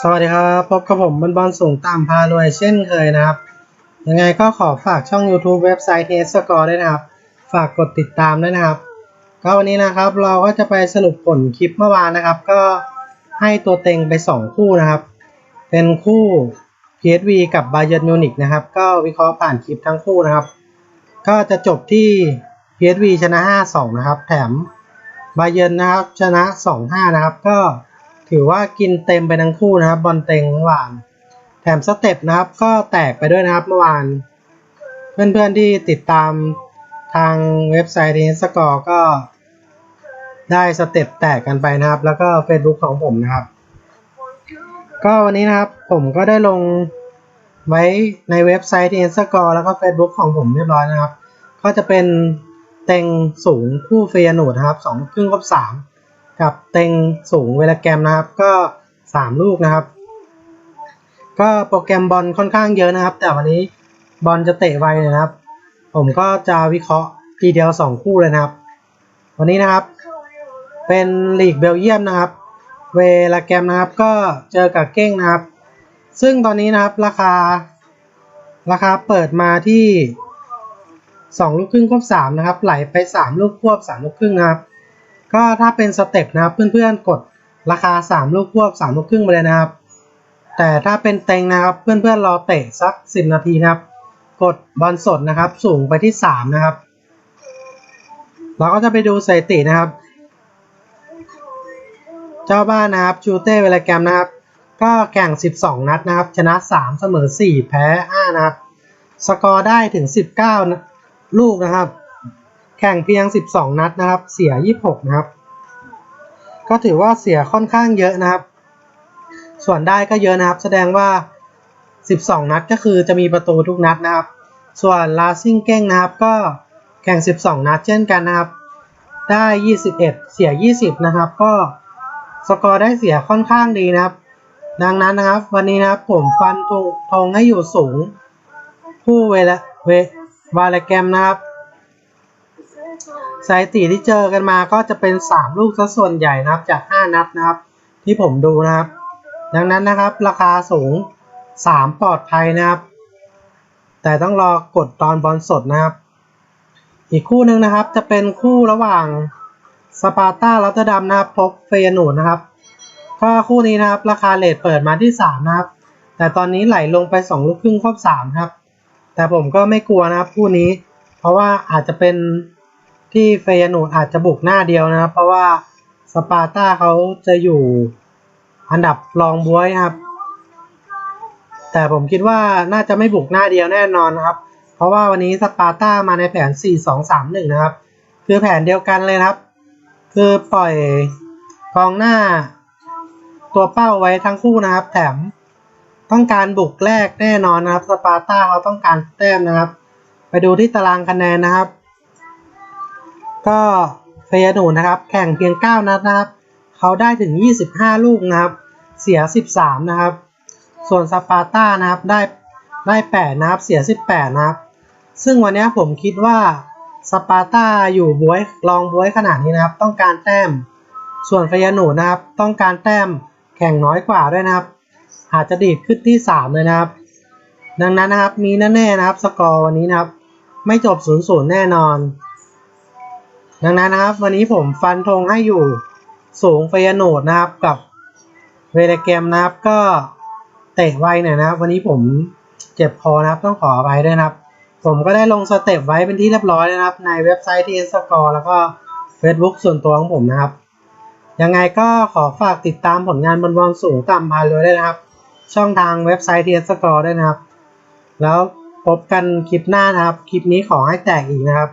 สวัสดีครับพบกับผมบอลบอลสูงต่ำพารวยเช่นเคยนะครับ ยังไงก็ขอฝากช่อง YouTube เว็บไซต์เทสกอร์ด้วยนะครับ ฝากกดติดตามด้วยนะครับ ก็วันนี้นะครับเราก็จะไปสรุปผลคลิปเมื่อวานนะครับ ก็ให้ตัวเต็งไป 2 คู่นะครับ เป็นคู่ PSV กับ Bayern Munich นะครับ ก็วิเคราะห์ผ่านคลิปทั้งคู่นะครับ ก็จะจบที่ PSV ชนะ 5-2 นะครับ แถม Bayern นะครับชนะ 2-5 นะครับก็ ถือว่ากินเต็มไปทั้งคู่นะครับ บอลเต็งเมื่อวาน แถมสเต็ปนะครับ ก็แตกไปด้วยนะครับเมื่อวาน เพื่อนๆที่ติดตามทางเว็บไซต์เทนสกอร์ก็ได้สเต็ปแตกกันไปนะครับ แล้วก็ Facebook ของผมนะครับ ก็วันนี้นะครับผมก็ได้ลงไว้ในเว็บไซต์เทนสกอร์แล้วก็ Facebook ของผมเรียบร้อยนะครับ ก็จะเป็นเต็งสูงคู่เฟียร์นูดนะครับสองครึ่งครบสาม กับเต็งสูงเวลาแกมนะครับ ก็สามลูกนะครับ ก็โปรแกรมบอลค่อนข้างเยอะนะครับ แต่วันนี้บอลจะเตะไวเลยนะครับ ผมก็จะวิเคราะห์ทีเดียวสองคู่เลยนะครับ วันนี้นะครับ เป็นลีกเบลเยียมนะครับ เวลาแกมนะครับก็เจอกับเก้งนะครับ ซึ่งตอนนี้นะครับราคาราคาเปิดมาที่สองลูกครึ่งควบสามนะครับ ไหลไปสามลูกควบสามลูกครึ่งนะครับ ก็ถ้าเป็นสเต็ปนะครับเพื่อนๆกดราคาสามลูกควบสามลูกครึ่งไปเลยนะครับ แต่ถ้าเป็นเต็งนะครับเพื่อนๆรอเตะสักสิบนาทีนะครับ กดบอลสดนะครับสูงไปที่สามนะครับ เราก็จะไปดูสถิตินะครับ เจ้าบ้านนะครับชูเต้เวลาแกรมนะครับ ก็แข่ง 12 นัดนะครับ ชนะ 3 เสมอ 4 แพ้ 5 นะครับ สกอร์ได้ถึง 19 ลูกนะครับ แข่งเพียง 12 นัดนะครับ เสีย 26 นะครับ ก็ถือว่าเสียค่อนข้างเยอะนะครับ ส่วนได้ก็เยอะนะครับ แสดงว่า 12 นัดก็คือจะมีประตูทุกนัดนะครับ ส่วนลาซิงเก้งนะครับก็แข่ง 12 นัดเช่นกันนะครับ ได้ 21 เสีย 20 นะครับ ก็สกอร์ได้เสียค่อนข้างดีนะครับ ดังนั้นนะครับ วันนี้นะครับผมฟันธงธงให้อยู่สูง ผู้เวลาเววาลแกรมนะครับ สถิติที่เจอกันมาก็จะเป็น 3 ลูกซะส่วนใหญ่นะครับ จาก 5 นัดนะครับ ที่ผมดูนะครับ ดังนั้นนะครับ ราคาสูง 3 ปลอดภัยนะครับ แต่ต้องรอกดตอนบอลสดนะครับ อีกคู่หนึ่งนะครับจะเป็นคู่ระหว่างสปาร์ตาลอตเตอร์ดัมนะครับพบเฟยนูดนะครับก็คู่นี้นะครับ ราคาเลทเปิดมาที่ 3 นะครับ แต่ตอนนี้ไหลลงไป 2 ลูกครึ่งครบ3ครับ แต่ผมก็ไม่กลัวนะครับคู่นี้ เพราะว่าอาจจะเป็น ที่เฟยนูดอาจจะบุกหน้าเดียวนะครับ เพราะว่าสปาร์ตาเขาจะอยู่อันดับรองบวยนะครับ แต่ผมคิดว่าน่าจะไม่บุกหน้าเดียวแน่นอนนะครับ เพราะว่าวันนี้สปาร์ตามาในแผน 4-2-3-1 นะครับ คือแผนเดียวกันเลยครับ คือปล่อยกองหน้าตัวเป้าไว้ทั้งคู่นะครับ แถมต้องการบุกแรกแน่นอนนะครับ สปาร์ตาเขาต้องการแต้มนะครับ ไปดูที่ตารางคะแนนนะครับ ก็เฟยนูนะครับ แข่งเพียง 9 นัดนะครับ เขาได้ถึง 25 ลูกนะครับ เสีย 13 นะครับ ส่วนสปาร์ตานะครับได้ได้ 8 นะครับ เสีย 18 นะครับ ซึ่งวันนี้ผมคิดว่าสปาร์ตาอยู่บวยรองบวยขนาดนี้นะครับ ต้องการแต้ม ส่วนเฟยนูนะครับ ต้องการแต้มแข่งน้อยกว่าด้วยนะครับ อาจจะดีดขึ้นที่ 3 เลยนะครับ ดังนั้นนะครับมีแน่ๆนะครับ สกอร์วันนี้นะครับ ไม่จบ0-0แน่นอน ดังนั้นนะครับ วันนี้ผมฟันธงให้อยู่สูงเฟยนูนะครับกับเวเลเกมนะครับ ก็เตะไวหน่อยนะครับ วันนี้ผมเจ็บคอนะครับต้องขออภัยด้วยนะครับ ผมก็ได้ลงสเต็ปไว้เป็นที่เรียบร้อยแล้วนะครับ ในเว็บไซต์ที่สกอร์แล้วก็ Facebook ส่วนตัวของผมนะครับ ยังไงก็ขอฝากติดตามผลงานบอลบอลสูงต่ำพาเลยด้วยนะครับ ช่องทางเว็บไซต์ทีสกอร์ด้วยนะครับ แล้วพบกันคลิปหน้านะครับ คลิปนี้ขอให้แตกอีกนะครับ